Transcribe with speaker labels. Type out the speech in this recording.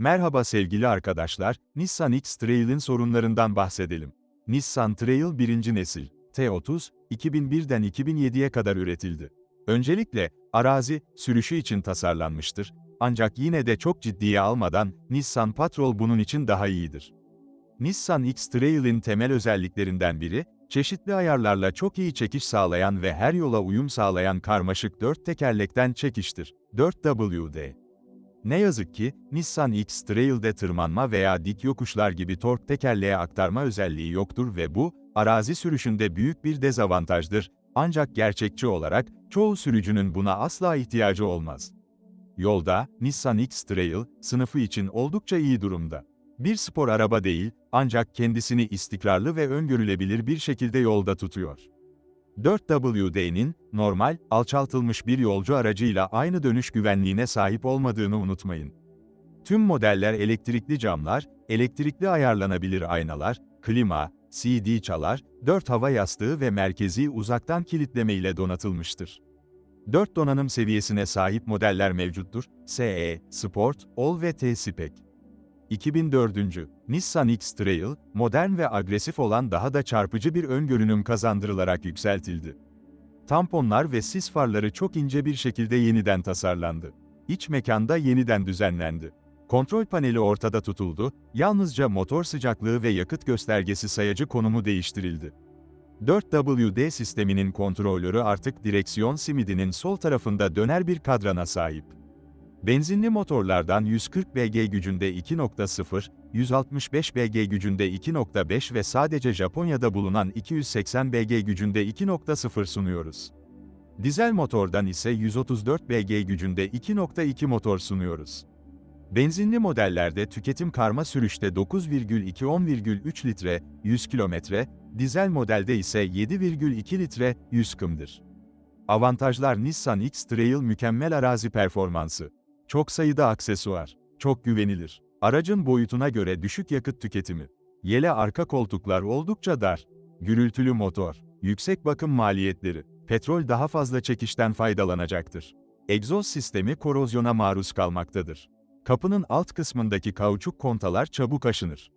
Speaker 1: Merhaba sevgili arkadaşlar, Nissan X-Trail'in sorunlarından bahsedelim. Nissan Trail 1. nesil, T30, 2001'den 2007'ye kadar üretildi. Öncelikle, arazi, sürüşü için tasarlanmıştır. Ancak yine de çok ciddiye almadan, Nissan Patrol bunun için daha iyidir. Nissan X-Trail'in temel özelliklerinden biri, çeşitli ayarlarla çok iyi çekiş sağlayan ve her yola uyum sağlayan karmaşık 4 tekerlekten çekiştir. 4WD. Ne yazık ki, Nissan X-Trail'de tırmanma veya dik yokuşlar gibi tork tekerleğe aktarma özelliği yoktur ve bu, arazi sürüşünde büyük bir dezavantajdır. Ancak gerçekçi olarak, çoğu sürücünün buna asla ihtiyacı olmaz. Yolda, Nissan X-Trail, sınıfı için oldukça iyi durumda. Bir spor araba değil, ancak kendisini istikrarlı ve öngörülebilir bir şekilde yolda tutuyor. 4WD'nin, normal, alçaltılmış bir yolcu aracıyla aynı dönüş güvenliğine sahip olmadığını unutmayın. Tüm modeller elektrikli camlar, elektrikli ayarlanabilir aynalar, klima, CD çalar, 4 hava yastığı ve merkezi uzaktan kilitleme ile donatılmıştır. 4 donanım seviyesine sahip modeller mevcuttur, SE, Sport, All ve T-Spec. 2004. Nissan X-Trail, modern ve agresif olan daha da çarpıcı bir ön görünüm kazandırılarak yükseltildi. Tamponlar ve sis farları çok ince bir şekilde yeniden tasarlandı. İç mekanda yeniden düzenlendi. Kontrol paneli ortada tutuldu, yalnızca motor sıcaklığı ve yakıt göstergesi sayacı konumu değiştirildi. 4WD sisteminin kontrolörü artık direksiyon simidinin sol tarafında döner bir kadrana sahip. Benzinli motorlardan 140 BG gücünde 2.0, 165 BG gücünde 2.5 ve sadece Japonya'da bulunan 280 BG gücünde 2.0 sunuyoruz. Dizel motordan ise 134 BG gücünde 2.2 motor sunuyoruz. Benzinli modellerde tüketim karma sürüşte 9,2-10,3 litre, 100 kilometre, dizel modelde ise 7,2 litre, 100 km'dir. Avantajlar Nissan X-Trail mükemmel arazi performansı. Çok sayıda aksesuar. Çok güvenilir. Aracın boyutuna göre düşük yakıt tüketimi. Yele arka koltuklar oldukça dar. Gürültülü motor. Yüksek bakım maliyetleri. Petrol daha fazla çekişten faydalanacaktır. Egzoz sistemi korozyona maruz kalmaktadır. Kapının alt kısmındaki kauçuk kontalar çabuk aşınır.